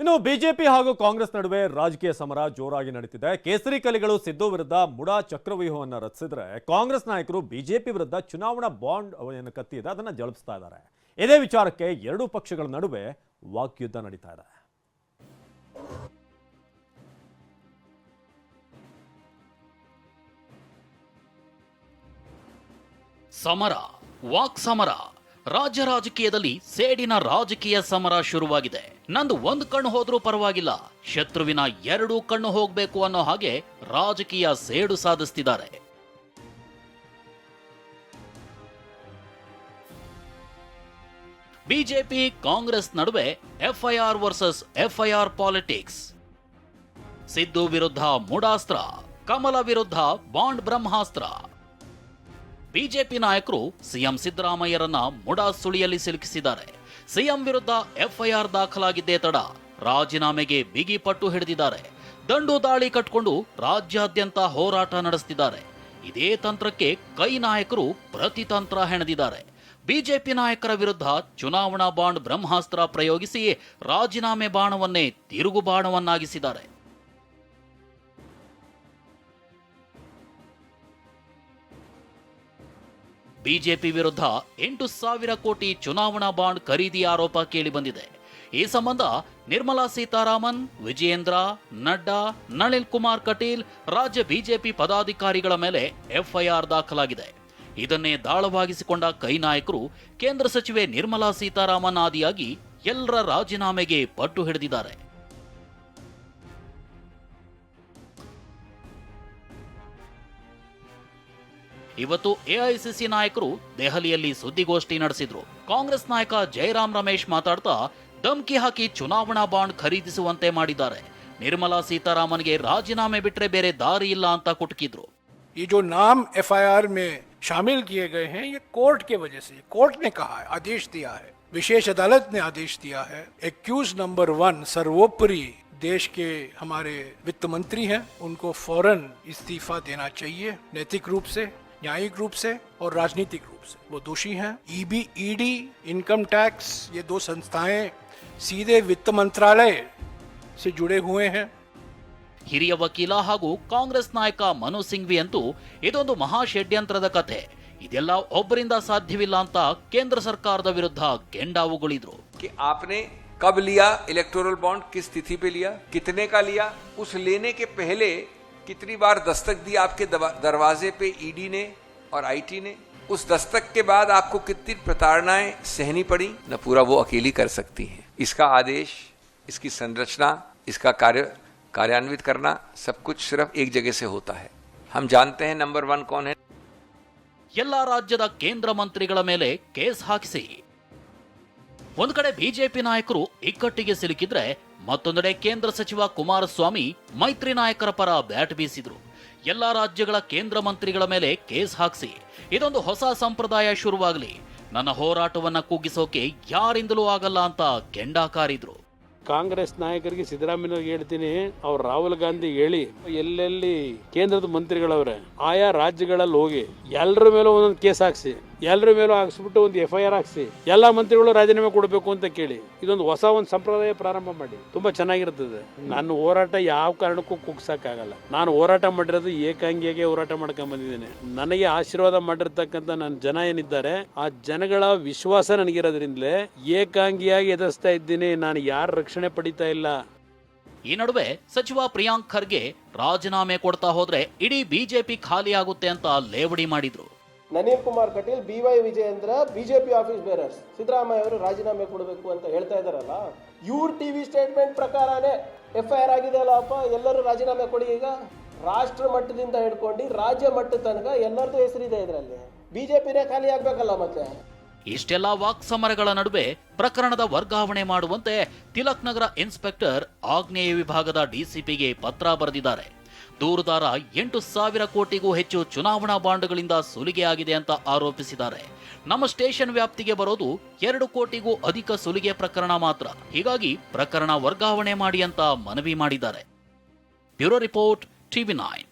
ಇನ್ನು ಬಿಜೆಪಿ ಹಾಗೂ ಕಾಂಗ್ರೆಸ್ ನಡುವೆ ರಾಜಕೀಯ ಸಮರ ಜೋರಾಗಿ ನಡೀತಿದೆ. ಕೇಸರಿ ಕಲಿಗಳು ಸಿದ್ದು ವಿರುದ್ಧ ಮುಡಾ ಚಕ್ರವ್ಯೂಹವನ್ನು ರಚಿಸಿದ್ರೆ ಕಾಂಗ್ರೆಸ್ ನಾಯಕರು ಬಿಜೆಪಿ ವಿರುದ್ಧ ಚುನಾವಣಾ ಬಾಂಡ್ ಏನು ಕತ್ತಿದೆ ಅದನ್ನು ಜಳಿಸ್ತಾ ಇದ್ದಾರೆ. ಇದೇ ವಿಚಾರಕ್ಕೆ ಎರಡೂ ಪಕ್ಷಗಳ ನಡುವೆ ವಾಕ್ಯುದ್ಧ ನಡೀತಾ ಇದೆ. ಸಮರ, ವಾಕ್ ಸಮರ. ರಾಜ್ಯ ರಾಜಕೀಯದಲ್ಲಿ ಸೇಡಿನ ರಾಜಕೀಯ ಸಮರ ಶುರುವಾಗಿದೆ. ನಂದು ಒಂದು ಕಣ್ಣು ಹೋದ್ರೂ ಪರವಾಗಿಲ್ಲ. ಶತ್ರುವಿನ ಎರಡೂ ಕಣ್ಣು ಹೋಗ್ಬೇಕು ಅನ್ನೋ ಹಾಗೆ ರಾಜಕೀಯ ಸೇಡು ಸಾಧಿಸ್ತಿದ್ದಾರೆ. ಬಿಜೆಪಿ, ಕಾಂಗ್ರೆಸ್ ನಡುವೆ FIR versus FIR politics. Siddu ವಿರುದ್ಧ ಮೂಡಾಸ್ತ್ರ, ಕಮಲ ವಿರುದ್ಧ ಬಾಂಡ್ ಬ್ರಹ್ಮಾಸ್ತ್ರ. ಬಿಜೆಪಿ ನಾಯಕರು ಸಿಎಂ ಸಿದ್ದರಾಮಯ್ಯರನ್ನ ಮುಡಾ ಸುಳಿಯಲ್ಲಿ ಸಿಲುಕಿಸಿದ್ದಾರೆ. ಸಿಎಂ ವಿರುದ್ಧ ಎಫ್ಐಆರ್ ದಾಖಲಾಗಿದ್ದೇ ತಡ ರಾಜೀನಾಮೆಗೆ ಬಿಗಿ ಪಟ್ಟು ಹಿಡಿದಿದ್ದಾರೆ. ದಂಡು ದಾಳಿ ಕಟ್ಕೊಂಡು ರಾಜ್ಯಾದ್ಯಂತ ಹೋರಾಟ ನಡೆಸುತ್ತಿದ್ದಾರೆ ಇದೇ ತಂತ್ರಕ್ಕೆ ಕೈ ನಾಯಕರು ಪ್ರತಿತಂತ್ರ ಹೆಣೆದಿದ್ದಾರೆ. ಬಿಜೆಪಿ ನಾಯಕರ ವಿರುದ್ಧ ಚುನಾವಣಾ ಬಾಂಡ್ ಬ್ರಹ್ಮಾಸ್ತ್ರ ಪ್ರಯೋಗಿಸಿ ರಾಜೀನಾಮೆ ಬಾಣವನ್ನೇ ತಿರುಗು ಬಾಣವನ್ನಾಗಿಸಿದ್ದಾರೆ ಬಿಜೆಪಿ ವಿರುದ್ಧ ಎಂಟು ಸಾವಿರ ಕೋಟಿ ಚುನಾವಣಾ ಬಾಂಡ್ ಖರೀದಿ ಆರೋಪ ಕೇಳಿಬಂದಿದೆ ಈ ಸಂಬಂಧ ನಿರ್ಮಲಾ ಸೀತಾರಾಮನ್, ವಿಜಯೇಂದ್ರ, ನಡ್ಡಾ, ನಳಿನ್ ಕುಮಾರ್ ಕಟೀಲ್, ರಾಜ್ಯ ಬಿಜೆಪಿ ಪದಾಧಿಕಾರಿಗಳ ಮೇಲೆ ಎಫ್ಐಆರ್ ದಾಖಲಾಗಿದೆ. ಇದನ್ನೇ ದಾಳವಾಗಿಸಿಕೊಂಡ ಕೈ ನಾಯಕರು ಕೇಂದ್ರ ಸಚಿವೆ ನಿರ್ಮಲಾ ಸೀತಾರಾಮನ್ ಆದಿಯಾಗಿ ಎಲ್ಲರ ರಾಜೀನಾಮೆಗೆ ಪಟ್ಟು ಹಿಡಿದಿದ್ದಾರೆ. ಇವತ್ತು ಎಐಸಿಸಿ ನಾಯಕರು ದೆಹಲಿಯಲ್ಲಿ ಸುದ್ದಿಗೋಷ್ಠಿ ನಡೆಸಿದ್ರು ಕಾಂಗ್ರೆಸ್ ನಾಯಕ ಜಯರಾಮ್ ರಮೇಶ್ ಮಾತಾಡ್ತಾ ಧಮ್ಕಿ ಹಾಕಿ ಚುನಾವಣಾ ಬಾಂಡ್ ಖರೀದಿಸುವಂತೆ ಮಾಡಿದ್ದಾರೆ ನಿರ್ಮಲಾ ಸೀತಾರಾಮನ್ಗೆ ರಾಜೀನಾಮೆ ಬಿಟ್ರೆ ಬೇರೆ ದಾರಿ ಇಲ್ಲ ಅಂತ ಕುಟುಕಿದ್ರು ये जो नाम एफआईआर में शामिल किए गए हैं ये कोर्ट के वजह से कोर्ट ने कहा है आदेश दिया है विशेष अदालत ने आदेश दिया है एक्यूज नंबर वन सर्वोपरि देश के हमारे वित्त मंत्री हैं उनको फौरन इस्तीफा देना चाहिए नैतिक रूप से न्यायिक रूप से और राजनीतिक रूप से वो दोषी हैं E EB ED income tax ये दो संस्थाएं सीधे वित्त मंत्रालय से जुड़े हुए हैं ಹಿರಿಯ ವಕೀಲ ಹಾಗೂ ಕಾಂಗ್ರೆಸ್ ನಾಯಕ ಮನು ಸಿಂಘ್ವಿ ಅಂತೂ ಇದೊಂದು ಮಹಾ ಷಡ್ಯಂತ್ರದ ಕಥೆ ಇದೆಲ್ಲ ಒಬ್ಬರಿಂದ ಸಾಧ್ಯವಿಲ್ಲ ಅಂತ ಕೇಂದ್ರ ಸರ್ಕಾರದ ವಿರುದ್ಧ ಕೆಂಡಾವುಗಳಿದ್ರು कि आपने कब लिया इलेक्टोरल बॉन्ड किस तिथि पे लिया कितने का लिया उस लेने के पहले कितनी बार दस्तक दी आपके दवा- दरवाजे पे ईडी ने और आईटी ने उस दस्तक के बाद आपको कितनी प्रताड़नाएं सहनी पड़ी न पूरा वो अकेली कर सकती हैं इसका आदेश इसकी संरचना इसका कार्य कार्यान्वित करना सब कुछ सिर्फ एक जगह से होता है हम जानते हैं नंबर वन कौन है ಎಲ್ಲಾ ರಾಜ್ಯದ ಕೇಂದ್ರ ಮಂತ್ರಿಗಳ ಮೇಲೆ ಕೇಸ್ ಹಾಕಿಸಿ ಒಂದು ಕಡೆ ಬಿಜೆಪಿ ನಾಯಕರು ಇಕ್ಕಟ್ಟಿಗೆ ಸಿಲುಕಿದ್ರೆ ಮತ್ತೊಂದೆಡೆ ಕೇಂದ್ರ ಸಚಿವ ಕುಮಾರಸ್ವಾಮಿ ಮೈತ್ರಿ ನಾಯಕರ ಪರ ಬ್ಯಾಟ್ ಬೀಸಿದ್ರು. ಎಲ್ಲ ರಾಜ್ಯಗಳ ಕೇಂದ್ರ ಮಂತ್ರಿಗಳ ಮೇಲೆ ಕೇಸ್ ಹಾಕಿಸಿ. ಇದೊಂದು ಹೊಸ ಸಂಪ್ರದಾಯ ಶುರುವಾಗಲಿ. ನನ್ನ ಹೋರಾಟವನ್ನ ಕೂಗಿಸೋಕೆ ಯಾರಿಂದಲೂ ಆಗಲ್ಲ ಅಂತ ಕೆಂಡಾಕಾರಿದ್ರು ಕಾಂಗ್ರೆಸ್ ನಾಯಕರಿಗೆ ಸಿದ್ದರಾಮಯ್ಯವ್ರಿಗೆ ಹೇಳ್ತೀನಿ, ಅವ್ರು ರಾಹುಲ್ ಗಾಂಧಿ ಹೇಳಿ, ಎಲ್ಲೆಲ್ಲಿ ಕೇಂದ್ರದ ಮಂತ್ರಿಗಳವ್ರೆ, ಆಯಾ ರಾಜ್ಯಗಳಲ್ಲಿ ಹೋಗಿ ಎಲ್ಲರ ಮೇಲೂ ಒಂದೊಂದು ಕೇಸ್ ಹಾಕ್ಸಿ. ಎಲ್ಲರ ಮೇಲೂ ಹಾಕ್ಸ್ಬಿಟ್ಟು ಒಂದು ಎಫ್ ಐ ಆರ್ ಹಾಕ್ಸಿ, ಎಲ್ಲ ಮಂತ್ರಿಗಳು ರಾಜೀನಾಮೆ ಕೊಡಬೇಕು ಅಂತ ಕೇಳಿ, ಇದೊಂದು ಹೊಸ ಒಂದು ಸಂಪ್ರದಾಯ ಪ್ರಾರಂಭ ಮಾಡಿ. ತುಂಬಾ ಚೆನ್ನಾಗಿರ್ತದೆ. ನನ್ನ ಹೋರಾಟ ಯಾವ ಕಾರಣಕ್ಕೂ ಕುಗ್ಸೋಕ್ಕಾಗಲ್ಲ ನಾನು ಹೋರಾಟ ಮಾಡಿರೋದು ಏಕಾಂಗಿಯಾಗಿ ಹೋರಾಟ ಮಾಡ್ಕೊಂಡು ಬಂದಿದ್ದೇನೆ. ನನಗೆ ಆಶೀರ್ವಾದ ಮಾಡಿರ್ತಕ್ಕಂಥ ನನ್ನ ಜನ ಏನಿದ್ದಾರೆ, ಆ ಜನಗಳ ವಿಶ್ವಾಸ ನನಗಿರೋದ್ರಿಂದಲೇ ಏಕಾಂಗಿಯಾಗಿ ಎದುರಿಸ್ತಾ ಇದ್ದೀನಿ. ನಾನು ಯಾರು ರಕ್ಷಣೆ ಪಡಿತಾ ಇಲ್ಲ. ಈ ನಡುವೆ ಸಚಿವ ಪ್ರಿಯಾಂಕ್ ಖರ್ಗೆ ರಾಜೀನಾಮೆ ಕೊಡ್ತಾ ಹೋದ್ರೆ ಇಡೀ ಬಿಜೆಪಿ ಖಾಲಿ ಆಗುತ್ತೆ ಅಂತ ಲೇವಡಿ ಮಾಡಿದ್ರು. Naveen Kumar Kateel, B Y Vijayendra, BJP office bearers. Siddaramaiah ಅವರು ರಾಜೀನಾಮೆ ಕೊಡಬೇಕು ಅಂತ ಹೇಳ್ತಾ ಇದಾರಲ್ಲ ಇವ್ರ ಟಿವಿ ಸ್ಟೇಟ್ಮೆಂಟ್ ಪ್ರಕಾರನೇ ಎಫ್ ಐ ಆರ್ ಆಗಿದೆ ಅಲ್ಲಪ್ಪ ಎಲ್ಲರೂ ರಾಜೀನಾಮೆ ಕೊಡಿ ಈಗ. ರಾಷ್ಟ್ರ ಮಟ್ಟದಿಂದ ಹಿಡ್ಕೊಂಡು ರಾಜ್ಯ ಮಟ್ಟದ ತನಕ ಎಲ್ಲರದ್ದು ಹೆಸರಿದೆ ಇದರಲ್ಲಿ. ಬಿಜೆಪಿನೇ ಖಾಲಿ ಆಗ್ಬೇಕಲ್ಲ ಮತ್ತೆ? ಇಷ್ಟೆಲ್ಲ ವಾಕ್ಸಮರಗಳ ನಡುವೆ ಪ್ರಕರಣದ ವರ್ಗಾವಣೆ ಮಾಡುವಂತೆ ತಿಲಕ್ ನಗರ ಇನ್ಸ್ಪೆಕ್ಟರ್ ಆಗ್ನೇಯ ವಿಭಾಗದ ಡಿಸಿಪಿಗೆ ಪತ್ರ ಬರೆದಿದ್ದಾರೆ. ದೂರುದಾರ ಎಂಟು ಸಾವಿರ ಕೋಟಿಗೂ ಹೆಚ್ಚು ಚುನಾವಣಾ ಬಾಂಡ್ಗಳಿಂದ ಸುಲಿಗೆ ಆಗಿದೆ ಅಂತ ಆರೋಪಿಸಿದ್ದಾರೆ. ನಮ್ಮ ಸ್ಟೇಷನ್ ವ್ಯಾಪ್ತಿಗೆ ಬರೋದು ಎರಡು ಕೋಟಿಗೂ ಅಧಿಕ ಸುಲಿಗೆ ಪ್ರಕರಣ ಮಾತ್ರ. ಹೀಗಾಗಿ ಪ್ರಕರಣ ವರ್ಗಾವಣೆ ಮಾಡಿ ಅಂತ ಮನವಿ ಮಾಡಿದ್ದಾರೆ. Bureau report, TV nine.